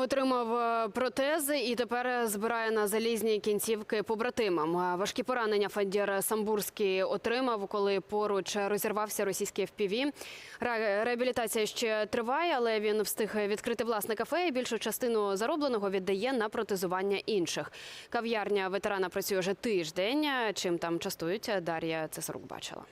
Отримав е, протези і тепер збирає на залізні кінцівки побратимам. Е, Важкі поранення Федір Самбурський отримав, коли поруч розірвався російський FPV. Реабілітація ще триває, але він встиг відкрити власне кафе і більшу частину заробленого віддає на протезування інших. Кав'ярня ветерана працює вже тиждень. Чим там частують, Дар'я Цесарук бачила.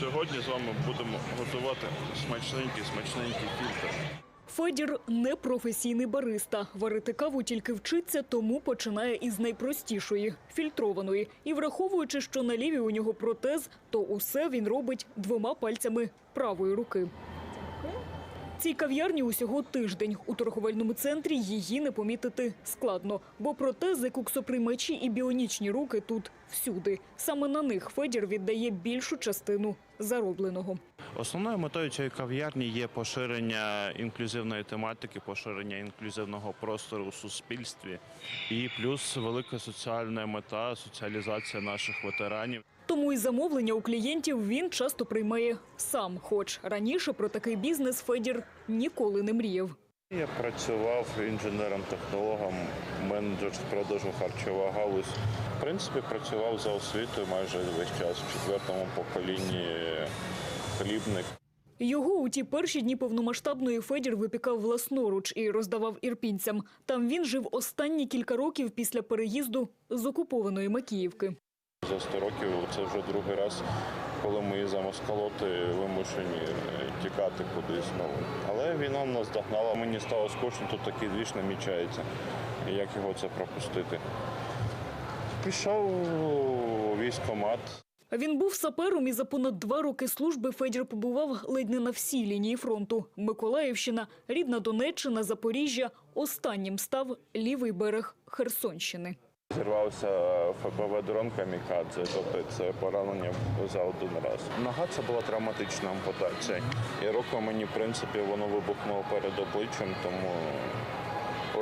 Сьогодні з вами будемо готувати смачненький, смачненький фільтр. Федір не професійний бариста. Варити каву тільки вчиться, тому починає із найпростішої фільтрованої. І враховуючи, що на лівій у нього протез, то усе він робить двома пальцями правої руки. Цій кав'ярні усього тиждень. У торговельному центрі її не помітити складно, бо протези, куксоприймачі і біонічні руки тут всюди. Саме на них Федір віддає більшу частину заробленого. Основною метою цієї кав'ярні є поширення інклюзивної тематики, поширення інклюзивного простору у суспільстві і плюс велика соціальна мета соціалізація наших ветеранів. Тому і замовлення у клієнтів він часто приймає сам. Хоч раніше про такий бізнес Федір ніколи не мріяв. Я працював інженером-технологом, менеджер з продажу харчова галузь. В принципі, працював за освітою майже весь час в четвертому поколінні хлібник. Його у ті перші дні повномасштабної Федір випікав власноруч і роздавав ірпінцям. Там він жив останні кілька років після переїзду з окупованої Макіївки. За 100 років це вже другий раз, коли ми за москалоти вимушені тікати кудись. Ну, але війна нас догнала. Мені стало скучно, тут такий двіж намічається. І Як його це пропустити? Пішов у військкомат. Він був сапером і за понад два роки служби Федір побував ледь не на всій лінії фронту. Миколаївщина, рідна Донеччина, Запоріжжя. Останнім став лівий берег Херсонщини. Зірвався ФПВ дрон камікадзе, тобто це поранення за один раз. Нога це була травматична ампутація. І руку мені, в принципі, воно вибухнуло перед обличчям, тому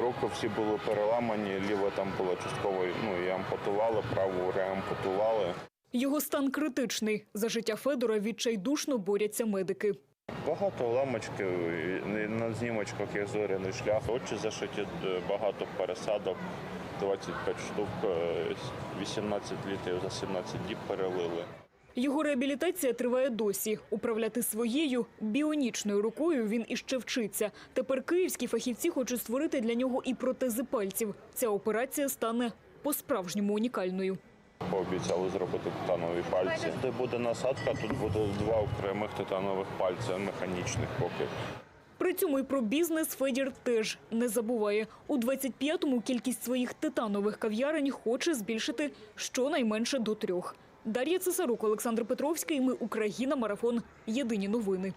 руки всі були переламані, ліва там була частково ну, і ампутували, праву реампутували. Його стан критичний. За життя Федора відчайдушно борються медики. Багато ламочків, на знімочках є зоряний шлях, очі зашиті, е, багато пересадок, 25 штук, е, 18 літрів за 17 діб перелили. Його реабілітація триває досі. Управляти своєю біонічною рукою він іще вчиться. Тепер київські фахівці хочуть створити для нього і протези пальців. Ця операція стане по-справжньому унікальною. Пообіцяли зробити титанові пальці. Де буде насадка, тут буде два окремих титанових пальця механічних поки. При цьому і про бізнес Федір теж не забуває. У 25-му кількість своїх титанових кав'ярень хоче збільшити щонайменше до трьох. Дар'я Цесарук, Олександр Петровський. Ми Україна. Марафон. Єдині новини.